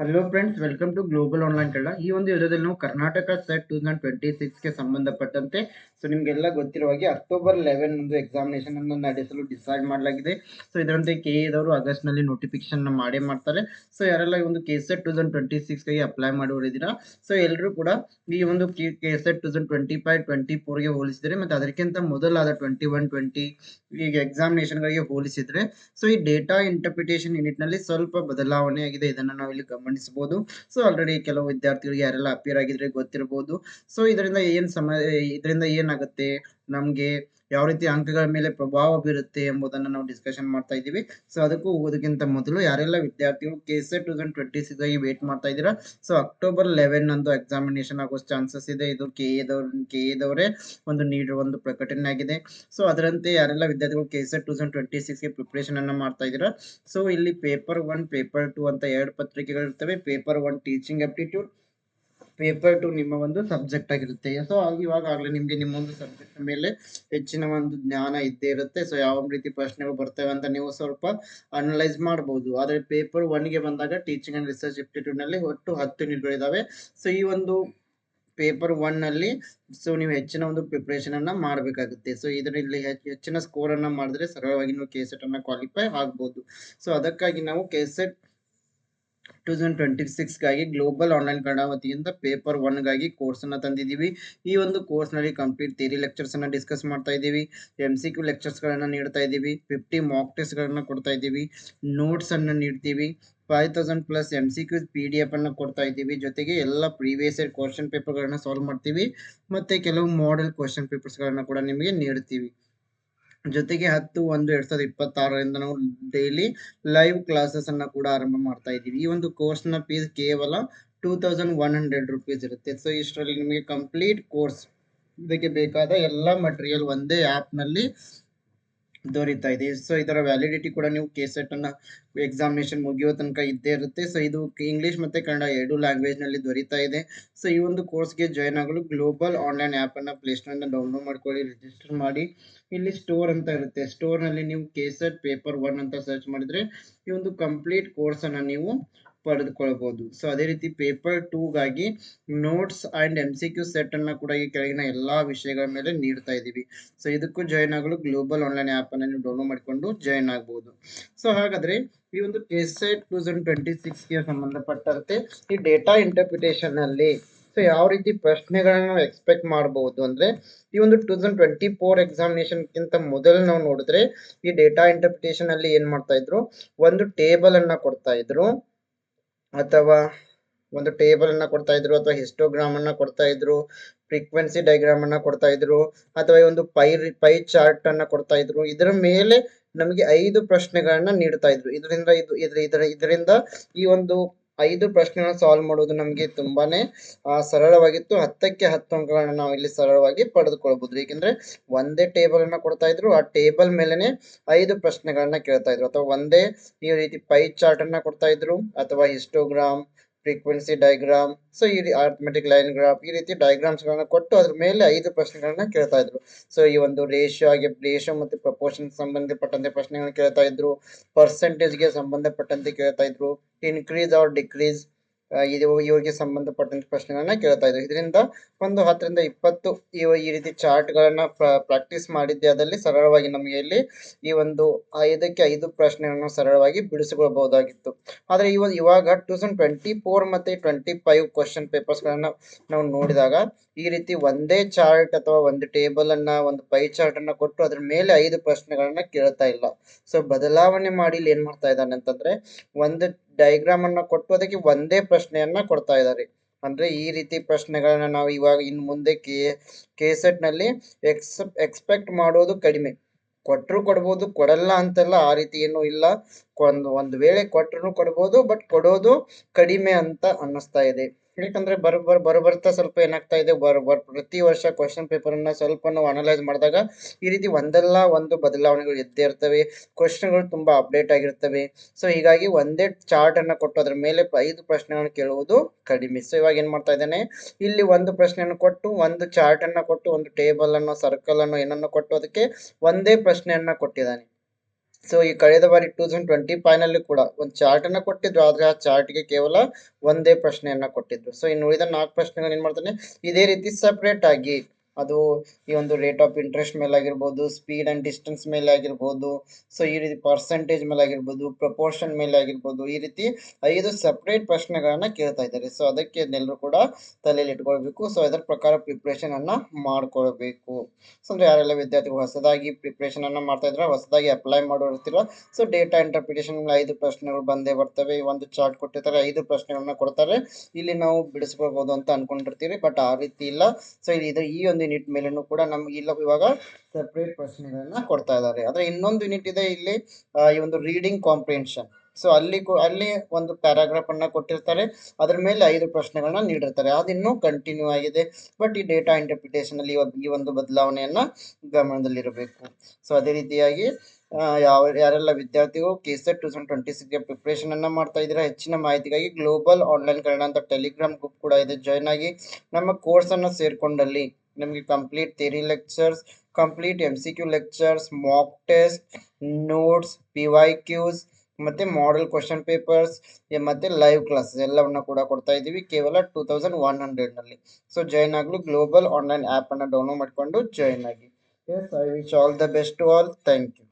Hello friends welcome to global online Kannada ಈ ಒಂದು ವಿಡಿಯೋದಲ್ಲಿ ನಾವು Karnataka SET two thousand twenty ಸಿಕ್ಸ್ಗೆ ಸಂಬಂಧಪಟ್ಟಂತೆ ಸೊ ನಿಮಗೆಲ್ಲ ಗೊತ್ತಿರುವ ಹಾಗೆ ಅಕ್ಟೋಬರ್ ಲೆವೆನ್ ಒಂದು ಎಕ್ಸಾಮಿನೇಷನ್ ಅನ್ನು ನಡೆಸಲು ಡಿಸೈಡ್ ಮಾಡಲಾಗಿದೆ. ಸೊ ಇದರಂತೆ ಕೆ ಎದವರು ಆಗಸ್ಟ್ನಲ್ಲಿ ನೋಟಿಫಿಕೇಶನ್ ಮಾಡೇ ಮಾಡ್ತಾರೆ. ಸೊ ಯಾರೆಲ್ಲ ಈ ಒಂದು K SET two thousand twenty ಸಿಕ್ಸ್ಗೆ apply ಮಾಡಿದ್ದೀರಾ ಸೊ ಎಲ್ಲರೂ ಕೂಡ ಈ ಒಂದು K SET two thousand twenty five twenty ಫೋರ್ಗೆ ಹೋಲಿಸಿದರೆ ಮತ್ತು ಅದಕ್ಕಿಂತ ಮೊದಲಾದ ಟ್ವೆಂಟಿ ಒನ್ ಟ್ವೆಂಟಿ ಈಗ ಎಕ್ಸಾಮಿನೇಷನ್ಗಳಿಗೆ ಹೋಲಿಸಿದರೆ ಸೊ ಈ ಡೇಟಾ ಇಂಟರ್ಪ್ರಿಟೇಷನ್ ಯೂನಿಟ್ನಲ್ಲಿ ಸ್ವಲ್ಪ ಬದಲಾವಣೆ ಆಗಿದೆ ಇದನ್ನು ನಾವು ಇಲ್ಲಿ ಗಮನಿಸಬಹುದು. ಸೊ ಆಲ್ರೆಡಿ ಕೆಲವು ವಿದ್ಯಾರ್ಥಿಗಳಿಗೆ ಯಾರೆಲ್ಲ ಅಪಿಯರ್ ಆಗಿದ್ರೆ ಗೊತ್ತಿರಬಹುದು ಸೊ ಇದರಿಂದ ಏನ್ ಸಮ, ಇದರಿಂದ ಏನಾಗುತ್ತೆ? ನಮ್ಗೆ ಯಾವ ರೀತಿ ಅಂಕಗಳ ಮೇಲೆ ಪ್ರಭಾವ ಬೀರುತ್ತೆ ಎಂಬುದನ್ನು ನಾವು ಡಿಸ್ಕಷನ್ ಮಾಡ್ತಾ ಇದ್ದೀವಿ. ಸೊ ಅದಕ್ಕೂ ಹೋಗೋದಕ್ಕಿಂತ ಮೊದಲು ಯಾರೆಲ್ಲ ವಿದ್ಯಾರ್ಥಿಗಳು K S two thousand twenty six ಆಗಿ ವೇಟ್ ಮಾಡ್ತಾ ಇದ್ದೀರಾ? ಸೊ ಅಕ್ಟೋಬರ್ ಲೆವೆನ್ ಅಂದು ಎಕ್ಸಾಮಿನೇಷನ್ ಆಗೋ ಚಾನ್ಸಸ್ ಇದೆ. ಇದು ಕೆ ಎದವ್ರ ಕೆ ಎದವರೇ ಒಂದು ನೀಡುವ ಒಂದು ಪ್ರಕಟಣೆ ಆಗಿದೆ. ಸೊ ಅದರಂತೆ ಯಾರೆಲ್ಲ ವಿದ್ಯಾರ್ಥಿಗಳು K S two thousand twenty ಸಿಕ್ಸ್ಗೆ preparation ಅನ್ನ ಮಾಡ್ತಾ ಇದ್ದೀರಾ? ಸೊ ಇಲ್ಲಿ ಪೇಪರ್ ಒನ್ ಪೇಪರ್ ಟು ಅಂತ ಎರಡು ಪತ್ರಿಕೆಗಳು ಇರ್ತವೆ paper one teaching aptitude paper two ನಿಮ್ಮ ಒಂದು ಸಬ್ಜೆಕ್ಟ್ ಆಗಿರುತ್ತೆ. ಸೊ ಇವಾಗ ಆಗಲೇ ನಿಮಗೆ ನಿಮ್ಮ ಒಂದು ಸಬ್ಜೆಕ್ಟ್ ಮೇಲೆ ಹೆಚ್ಚಿನ ಒಂದು ಜ್ಞಾನ ಇದ್ದೇ ಇರುತ್ತೆ. ಸೊ ಯಾವ ರೀತಿ ಪ್ರಶ್ನೆಗಳು ಬರ್ತವೆ ಅಂತ ನೀವು ಸ್ವಲ್ಪ ಅನಲೈಸ್ ಮಾಡಬಹುದು ಆದರೆ ಪೇಪರ್ ಒನ್ಗೆ ಬಂದಾಗ ಟೀಚಿಂಗ್ ಅಂಡ್ ರಿಸರ್ಚ್ ಇನ್ಸ್ಟಿಟ್ಯೂಟ್ನಲ್ಲಿ ಒಟ್ಟು ಹತ್ತು ಯೂನಿಟ್ಗಳಿದಾವೆ ಸೊ ಈ ಒಂದು ಪೇಪರ್ ಒನ್ನಲ್ಲಿ ಸೊ ನೀವು ಹೆಚ್ಚಿನ ಒಂದು ಪ್ರಿಪರೇಷನ್ ಅನ್ನ ಮಾಡಬೇಕಾಗುತ್ತೆ. ಸೊ ಇದರಲ್ಲಿ ಹೆಚ್ಚಿನ ಸ್ಕೋರ್ ಅನ್ನ ಮಾಡಿದ್ರೆ ಸರಳವಾಗಿ ನೀವು ಕೆ ಸೆಟ್ ಅನ್ನ ಕ್ವಾಲಿಫೈ ಆಗ್ಬಹುದು ಸೊ ಅದಕ್ಕಾಗಿ ನಾವು K SET two thousand twenty ಸಿಕ್ಸ್ಗಾಗಿ global online Kannada ವತಿಯಿಂದ ಪೇಪರ್ ಒನ್ಗಾಗಿ ಕೋರ್ಸನ್ನು ತಂದಿದ್ದೀವಿ. ಈ ಒಂದು ಕೋರ್ಸ್ನಲ್ಲಿ ಕಂಪ್ಲೀಟ್ ಥಿಯರಿ ಲೆಕ್ಚರ್ಸನ್ನು ಡಿಸ್ಕಸ್ ಮಾಡ್ತಾ ಇದ್ದೀವಿ. ಎಂ ಸಿ ಕ್ಯೂ ಲೆಕ್ಚರ್ಸ್ಗಳನ್ನು ನೀಡ್ತಾ ಇದ್ದೀವಿ. ಫಿಫ್ಟಿ ಮಾಕ್ ಟೆಸ್ಟ್ಗಳನ್ನು ಕೊಡ್ತಾ ಇದ್ದೀವಿ. ನೋಟ್ಸನ್ನು ನೀಡ್ತೀವಿ. Five thousand plus M C Q P D F ಅನ್ನು ಕೊಡ್ತಾ ಇದ್ದೀವಿ. ಜೊತೆಗೆ ಎಲ್ಲ ಪ್ರೀವಿಯಸ್ ಇಯರ್ ಕ್ವಶನ್ ಪೇಪರ್ಗಳನ್ನು ಸಾಲ್ವ್ ಮಾಡ್ತೀವಿ. ಮತ್ತು ಕೆಲವು ಮಾಡೆಲ್ ಕ್ವಶನ್ ಪೇಪರ್ಸ್ಗಳನ್ನು ಕೂಡ ನಿಮಗೆ ನೀಡ್ತೀವಿ. ಜೊತೆಗೆ ಹತ್ತು ಒಂದು ಎರಡ್ ಸಾವಿರದ ಇಪ್ಪತ್ತಾರರಿಂದ ನಾವು ಡೈಲಿ ಲೈವ್ ಕ್ಲಾಸಸ್ ಅನ್ನ ಕೂಡ ಆರಂಭ ಮಾಡ್ತಾ ಇದ್ದೀವಿ. ಈ ಒಂದು ಕೋರ್ಸ್ನ ಫೀಸ್ ಕೇವಲ two thousand one hundred rupees ಇರುತ್ತೆ. ಸೊ ಇಷ್ಟರಲ್ಲಿ ನಿಮಗೆ ಕಂಪ್ಲೀಟ್ ಕೋರ್ಸ್ ಇದಕ್ಕೆ ಬೇಕಾದ ಎಲ್ಲಾ ಮಟೀರಿಯಲ್ ಒಂದೇ ಆಪ್ನಲ್ಲಿ ದೊರೀತಾ ಇದೆ. ಸೊ ಇದರ ವ್ಯಾಲಿಡಿಟಿ ಕೂಡ ನೀವು ಕೆ ಅನ್ನ ಎಕ್ಸಾಮಿನೇಷನ್ ಮುಗಿಯೋ ತನಕ ಇದ್ದೇ ಇರುತ್ತೆ. ಸೊ ಇದು ಇಂಗ್ಲಿಷ್ ಮತ್ತೆ ಕನ್ನಡ ಎರಡು ಲ್ಯಾಂಗ್ವೇಜ್ನಲ್ಲಿ ದೊರೀತಾ ಇದೆ. ಸೊ ಈ ಒಂದು ಕೋರ್ಸ್ಗೆ ಜಾಯ್ನ್ ಆಗಲು ಗ್ಲೋಬಲ್ ಆನ್ಲೈನ್ ಆ್ಯಪ್ ಅನ್ನ ಪ್ಲೇಸ್ಟೋರ್ ಡೌನ್ಲೋಡ್ ಮಾಡ್ಕೊಳ್ಳಿ ರಿಜಿಸ್ಟರ್ ಮಾಡಿ. ಇಲ್ಲಿ ಸ್ಟೋರ್ ಅಂತ ಇರುತ್ತೆ. ಸ್ಟೋರ್ನಲ್ಲಿ ನೀವು ಕೆ ಸೆಟ್ ಪೇಪರ್ ಒನ್ ಅಂತ ಸರ್ಚ್ ಮಾಡಿದ್ರೆ ಈ ಒಂದು ಕಂಪ್ಲೀಟ್ ಕೋರ್ಸ್ ಅನ್ನ ನೀವು ಪಡೆದುಕೊಳ್ಬಹುದು. ಸೊ ಅದೇ ರೀತಿ paper ಟೂಗಾಗಿ notes and M C Q set ಅನ್ನ ಕೂಡ ಈ ಕೆಳಗಿನ ಎಲ್ಲಾ ವಿಷಯಗಳ ಮೇಲೆ ನೀಡ್ತಾ ಇದ್ದೀವಿ. ಸೊ ಇದಕ್ಕೂ ಜಾಯ್ನ್ ಆಗಲು ಗ್ಲೋಬಲ್ ಆನ್ಲೈನ್ ಆಪ್ ಅನ್ನು ನೀವು ಡೌನ್ಲೋಡ್ ಮಾಡಿಕೊಂಡು ಜಾಯ್ನ್ ಆಗಬಹುದು ಸೊ ಹಾಗಾದ್ರೆ ಈ ಒಂದು ಕೆಸೆಟ್ ಟೂ ತೌಸಂಡ್ ಟ್ವೆಂಟಿ ಸಿಕ್ಸ್ಗೆ ಸಂಬಂಧಪಟ್ಟಂತೆ ಈ ಡೇಟಾ ಇಂಟರ್ಪ್ರಿಟೇಷನ್ ಅಲ್ಲಿ ಸೊ, ಯಾವ ರೀತಿ ಪ್ರಶ್ನೆಗಳನ್ನ ನಾವು ಎಕ್ಸ್ಪೆಕ್ಟ್ ಮಾಡಬಹುದು ಅಂದ್ರೆ ಈ ಒಂದು ಟೂ ತೌಸಂಡ್ ಟ್ವೆಂಟಿ ಫೋರ್ ಎಕ್ಸಾಮಿನೇಷನ್ಗಿಂತ ಮೊದಲು ನಾವು ನೋಡಿದ್ರೆ ಈ ಡೇಟಾ ಇಂಟರ್ಪ್ರಿಟೇಷನ್ ಅಲ್ಲಿ ಏನ್ ಮಾಡ್ತಾ ಇದ್ರು? ಒಂದು ಟೇಬಲ್ ಅನ್ನ ಕೊಡ್ತಾ ಇದ್ರು. ಅಥವಾ ಒಂದು ಟೇಬಲ್ ಅನ್ನ ಕೊಡ್ತಾ ಇದ್ರು, ಅಥವಾ ಹಿಸ್ಟೋಗ್ರಾಮ್ ಅನ್ನ ಕೊಡ್ತಾ ಇದ್ರು ಫ್ರೀಕ್ವೆನ್ಸಿ ಡೈಗ್ರಾಮ್ ಅನ್ನ ಕೊಡ್ತಾ ಇದ್ರು, ಅಥವಾ ಒಂದು ಪೈ ಪೈ ಚಾರ್ಟ್ ಅನ್ನ ಕೊಡ್ತಾ ಇದ್ರು, ಇದರ ಮೇಲೆ ನಮಗೆ ಐದು ಪ್ರಶ್ನೆಗಳನ್ನ ನೀಡ್ತಾ ಇದ್ರು. ಇದರಿಂದ ಇದು, ಇದ್ರ, ಇದರ, ಇದರಿಂದ ಈ ಒಂದು ಐದು ಪ್ರಶ್ನೆಗಳನ್ನ ಸಾಲ್ವ್ ಮಾಡೋದು ನಮಗೆ ತುಂಬಾನೇ ಸರಳವಾಗಿತ್ತು. ಹತ್ತಕ್ಕೆ ಹತ್ತು ಅಂಕಗಳನ್ನ ನಾವು ಇಲ್ಲಿ ಸರಳವಾಗಿ ಪಡೆದುಕೊಳ್ಬಹುದು. ಏಕೆಂದ್ರೆ ಒಂದೇ ಟೇಬಲ್ ಅನ್ನ ಕೊಡ್ತಾ ಇದ್ರು, ಆ ಟೇಬಲ್ ಮೇಲೆನೆ ಐದು ಪ್ರಶ್ನೆಗಳನ್ನ ಕೇಳ್ತಾ ಇದ್ರು. ಅಥವಾ ಒಂದೇ ಈ ರೀತಿ ಪೈ ಚಾರ್ಟ್ ಅನ್ನ ಕೊಡ್ತಾ ಇದ್ರು, ಅಥವಾ ಹಿಸ್ಟೋಗ್ರಾಮ್ ಫ್ರೀಕ್ವೆನ್ಸಿ ಡೈಗ್ರಾಮ್ ಸೊ ಈ ಆರ್ಥಮೆಟಿಕ್ ಲೈನ್ ಗ್ರಾಫ್ ಈ ರೀತಿ ಡೈಗ್ರಾಮ್ಸ್ ಗಳನ್ನ ಕೊಟ್ಟು ಅದ್ರ ಮೇಲೆ ಐದು ಪ್ರಶ್ನೆಗಳನ್ನ ಕೇಳ್ತಾ ಇದ್ರು. ಸೊ ಈ ಒಂದು ರೇಷಿಯೋ ಆಗಿ ರೇಷಿಯೋ ಮತ್ತು ಪ್ರಪೋರ್ಷನ್ ಸಂಬಂಧಪಟ್ಟಂತೆ ಪ್ರಶ್ನೆಗಳನ್ನ ಕೇಳ್ತಾ ಇದ್ರು. ಪರ್ಸೆಂಟೇಜ್ಗೆ ಸಂಬಂಧಪಟ್ಟಂತೆ ಕೇಳ್ತಾ ಇದ್ರು. ಇನ್ಕ್ರೀಸ್ ಆರ್ ಡಿಕ್ರೀಸ್ ಇದು ಇವ್ರಿಗೆ ಸಂಬಂಧಪಟ್ಟಂತ ಪ್ರಶ್ನೆಗಳನ್ನ ಕೇಳ್ತಾ ಇದ್ರು ಇದರಿಂದ ಒಂದು ಹತ್ತರಿಂದ ಇಪ್ಪತ್ತು ಈ ರೀತಿ ಚಾರ್ಟ್ ಗಳನ್ನ ಪ್ರಾಕ್ಟೀಸ್ ಮಾಡಿದ್ದೆ. ಅದರಲ್ಲಿ ಸರಳವಾಗಿ ನಮಗೆ ಇಲ್ಲಿ ಈ ಒಂದು ಐದಕ್ಕೆ ಐದು ಪ್ರಶ್ನೆಗಳನ್ನ ಸರಳವಾಗಿ ಬಿಡಿಸಿಕೊಳ್ಳಬಹುದಾಗಿತ್ತು ಆದ್ರೆ ಇವಾಗ ಇವಾಗ ಟೂ ತೌಸಂಡ್ ಟ್ವೆಂಟಿ ಫೋರ್ ಮತ್ತೆ ಟ್ವೆಂಟಿ ಫೈವ್ ಕ್ವಶನ್ ಪೇಪರ್ಸ್ ಗಳನ್ನ ನಾವು ನೋಡಿದಾಗ ಈ ರೀತಿ ಒಂದೇ ಚಾರ್ಟ್ ಅಥವಾ ಒಂದು ಟೇಬಲ್ ಅನ್ನ, ಒಂದು ಪೈ ಚಾರ್ಟ್ ಅನ್ನ ಕೊಟ್ಟು ಅದ್ರ ಮೇಲೆ ಐದು ಪ್ರಶ್ನೆಗಳನ್ನ ಕೇಳ್ತಾ ಇಲ್ಲ. ಸೊ ಬದಲಾವಣೆ ಮಾಡಿ ಇಲ್ಲಿ ಏನ್ ಮಾಡ್ತಾ ಇದ್ದಾನೆ ಅಂತಂದ್ರೆ, ಒಂದು ಡೈಗ್ರಾಮ್ ಅನ್ನ ಕೊಟ್ಟು ಅದಕ್ಕೆ ಒಂದೇ ಪ್ರಶ್ನೆಯನ್ನ ಕೊಡ್ತಾ ಇದ್ದಾರೆ. ಅಂದ್ರೆ ಈ ರೀತಿ ಪ್ರಶ್ನೆಗಳನ್ನ ನಾವು ಇವಾಗ ಇನ್ನು ಮುಂದೆ ಕೆ ನಲ್ಲಿ ಎಕ್ಸ್, ಎಕ್ಸ್ಪೆಕ್ಟ್ ಮಾಡೋದು ಕಡಿಮೆ. ಕೊಟ್ಟರು ಕೊಡ್ಬೋದು, ಕೊಡಲ್ಲ ಅಂತಲ್ಲ ಆ ರೀತಿ ಏನು ಇಲ್ಲ. ಒಂದು ಒಂದು ವೇಳೆ ಕೊಟ್ಟರು ಕೊಡ್ಬೋದು, ಬಟ್ ಕೊಡೋದು ಕಡಿಮೆ ಅಂತ ಅನ್ನಿಸ್ತಾ ಇದೆ. ಯಾಕಂದ್ರೆ ಬರ್ ಬರ್ ಬರ್, ಬರ್ತಾ ಸ್ವಲ್ಪ ಏನಾಗ್ತಾ ಇದೆ, ಬರ್ ಬರ್, ಪ್ರತಿ ವರ್ಷ ಕ್ವಶನ್ ಪೇಪರ್ ಅನ್ನ ಸ್ವಲ್ಪ ನಾವು ಅನಲೈಸ್ ಮಾಡಿದಾಗ ಈ ರೀತಿ ಒಂದಲ್ಲ ಒಂದು ಬದಲಾವಣೆಗಳು ಇದ್ದೇ ಇರ್ತವೆ ಕ್ವಶನ್ಗಳು ತುಂಬಾ ಅಪ್ಡೇಟ್ ಆಗಿರ್ತವೆ. ಸೊ ಹೀಗಾಗಿ ಒಂದೇ ಚಾರ್ಟ್ ಅನ್ನ ಕೊಟ್ಟು ಅದ್ರ ಮೇಲೆ ಐದು ಪ್ರಶ್ನೆಗಳನ್ನು ಕೇಳುವುದು ಕಡಿಮೆ. ಸೊ ಇವಾಗ ಏನ್ ಮಾಡ್ತಾ ಇದ್ದಾನೆ, ಇಲ್ಲಿ ಒಂದು ಪ್ರಶ್ನೆಯನ್ನು ಕೊಟ್ಟು, ಒಂದು ಚಾರ್ಟ್ ಅನ್ನ ಕೊಟ್ಟು, ಒಂದು ಟೇಬಲ್ ಅನ್ನು ಸರ್ಕಲ್ ಅನ್ನು ಏನನ್ನು ಕೊಟ್ಟು, ಅದಕ್ಕೆ ಒಂದೇ ಪ್ರಶ್ನೆಯನ್ನ ಕೊಟ್ಟಿದ್ದಾನೆ. ಸೊ ಈ ಕಳೆದ ಬಾರಿ ಟೂ ತೌಸಂಡ್ ಟ್ವೆಂಟಿ ಫೈನಲ್ಲಿ ಕೂಡ ಒಂದು ಚಾರ್ಟನ್ನು ಕೊಟ್ಟಿದ್ರು. ಆದರೆ ಆ ಚಾರ್ಟ್ಗೆ ಕೇವಲ ಒಂದೇ ಪ್ರಶ್ನೆಯನ್ನು ಕೊಟ್ಟಿದ್ರು. ಸೊ ಇನ್ನು ಉಳಿದ ನಾಲ್ಕು ಪ್ರಶ್ನೆಗಳು ಏನು ಮಾಡ್ತಾನೆ? ಇದೇ ರೀತಿ ಸಪ್ರೇಟ್ ಆಗಿ ಅದು ಈ ಒಂದು ರೇಟ್ ಆಫ್ ಇಂಟ್ರೆಸ್ಟ್ ಮೇಲೆ ಆಗಿರ್ಬೋದು ಸ್ಪೀಡ್ ಆ್ಯಂಡ್ ಡಿಸ್ಟೆನ್ಸ್ ಮೇಲೆ ಆಗಿರ್ಬೋದು ಸೊ ಈ ರೀತಿ ಪರ್ಸೆಂಟೇಜ್ ಮೇಲೆ ಆಗಿರ್ಬೋದು ಪ್ರಪೋರ್ಷನ್ ಮೇಲೆ ಆಗಿರ್ಬೋದು ಈ ರೀತಿ ಐದು ಸಪ್ರೇಟ್ ಪ್ರಶ್ನೆಗಳನ್ನ ಕೇಳ್ತಾ ಇದ್ದಾರೆ. ಸೊ ಅದಕ್ಕೆ ಎಲ್ಲರೂ ಕೂಡ ತಲೆಯಲ್ಲಿ ಇಟ್ಕೊಳ್ಬೇಕು. ಸೊ ಅದರ ಪ್ರಕಾರ ಪ್ರಿಪ್ರೇಷನ್ ಅನ್ನ ಮಾಡ್ಕೊಳ್ಬೇಕು. ಸೊ ಅಂದ್ರೆ ಯಾರೆಲ್ಲ ವಿದ್ಯಾರ್ಥಿಗಳು ಹೊಸದಾಗಿ ಪ್ರಿಪ್ರೇಷನ್ ಅನ್ನ ಮಾಡ್ತಾ ಇದ್ರೆ ಹೊಸದಾಗಿ ಅಪ್ಲೈ ಮಾಡೋರ್ತೀರ ಸೊ ಡೇಟಾ ಇಂಟರ್ಪ್ರಿಟೇಷನ್ ಐದು ಪ್ರಶ್ನೆಗಳು ಬಂದೇ ಬರ್ತವೆ. ಒಂದು ಚಾರ್ಟ್ ಕೊಟ್ಟಿರ್ತಾರೆ, ಐದು ಪ್ರಶ್ನೆಗಳನ್ನ ಕೊಡ್ತಾರೆ. ಇಲ್ಲಿ ನಾವು ಬಿಡಿಸ್ಕೊಳ್ಬೋದು ಅಂತ ಅನ್ಕೊಂಡಿರ್ತೀವಿ ಬಟ್ ಆ ರೀತಿ ಇಲ್ಲ. ಸೊ ಇದು ಈ ಒಂದು ಯೂನಿಟ್ ಮೇಲೇನು ಕೂಡ ನಮ್ಗೆ ಇಲ್ಲ. ಇವಾಗ ಸಪ್ರೇಟ್ ಪ್ರಶ್ನೆಗಳನ್ನ ಕೊಡ್ತಾ ಇದ್ದಾರೆ. ಆದ್ರೆ ಇನ್ನೊಂದು ಯೂನಿಟ್ ಇದೆ ಇಲ್ಲಿ ಈ ಒಂದು ರೀಡಿಂಗ್ ಕಾಂಪ್ರಿಹೆನ್ಷನ್ ಸೊ ಅಲ್ಲಿ ಅಲ್ಲಿ ಒಂದು ಪ್ಯಾರಾಗ್ರಾಫ್ ಅನ್ನ ಕೊಟ್ಟಿರ್ತಾರೆ. ಅದ್ರ ಮೇಲೆ ಐದು ಪ್ರಶ್ನೆಗಳನ್ನ ನೀಡಿರ್ತಾರೆ. ಅದಿನ್ನೂ ಕಂಟಿನ್ಯೂ ಆಗಿದೆ. ಬಟ್ ಈ ಡೇಟಾ ಇಂಟರ್ಪ್ರಿಟೇಷನ್ ಅಲ್ಲಿ ಈ ಒಂದು ಬದಲಾವಣೆಯನ್ನ ಗಮನದಲ್ಲಿರಬೇಕು. ಸೊ ಅದೇ ರೀತಿಯಾಗಿ ಯಾವ, ಯಾರೆಲ್ಲ ವಿದ್ಯಾರ್ಥಿಗಳು K SET two thousand twenty ಸಿಕ್ಸ್ಗೆ preparation ಅನ್ನ ಮಾಡ್ತಾ ಇದ್ದೀರಾ, ಹೆಚ್ಚಿನ ಮಾಹಿತಿಗಾಗಿ ಗ್ಲೋಬಲ್ ಆನ್ಲೈನ್ ಕನ್ನಡ ಅಂತ ಟೆಲಿಗ್ರಾಮ್ ಗ್ರೂಪ್ ಕೂಡ ಇದೆ. ಜಾಯ್ನ್ ಆಗಿ ನಮ್ಮ ಕೋರ್ಸ್ ಅನ್ನ ಸೇರ್ಕೊಂಡಲ್ಲಿ ನಿಮಗೆ complete theory lectures complete M C Q lectures mock test notes P Y Qs ಮತ್ತೆ ಮಾಡೆಲ್ ಕ್ವಶನ್ ಪೇಪರ್ಸ್ ಮತ್ತೆ ಲೈವ್ ಕ್ಲಾಸಸ್ ಎಲ್ಲವನ್ನು ಕೂಡ ಕೊಡ್ತಾ ಇದ್ದೀವಿ, ಕೇವಲ ಟೂ ತೌಸಂಡ್ ಒನ್ ಹಂಡ್ರೆಡ್ನಲ್ಲಿ ಸೊ ಜಾಯ್ನ್ ಆಗಲು ಗ್ಲೋಬಲ್ ಆನ್ಲೈನ್ ಆ್ಯಪನ್ನು ಡೌನ್ಲೋಡ್ ಮಾಡಿಕೊಂಡು ಜಾಯ್ನ್ ಆಗಿ. Yes I wish all the best to all thank you